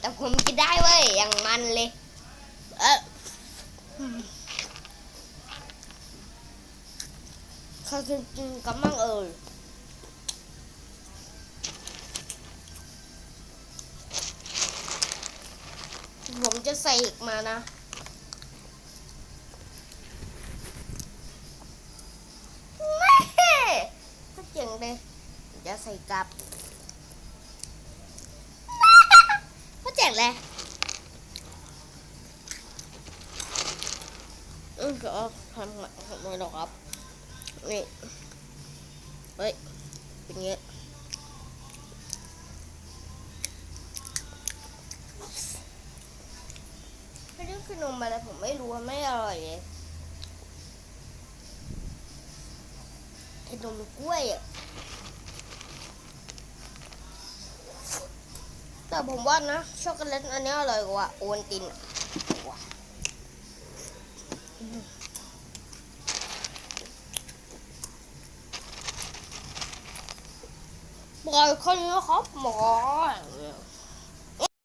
แต่ผมกินได้เว้ย อย่างมันเลย เออเขากินกินกันมั่งเอ่ยผมจะใส่อีกมานะแม่ก็เจ๋งเลยจะใส่กลับ ก็เจ๋งเลยอืมก็ทำมาทำไมหรอกครับ นี่ เฮ้ย เป็นเงี้ยไม่รู้คือนมอะไรผมไม่รู้ว่าไม่อร่อยเลยไอ้นมกล้วยอะ แต่ผมว่านะช็อกโกแลตอันนี้อร่อยกว่าโอวตินอะว้าบอยคนนี้ครับหมอ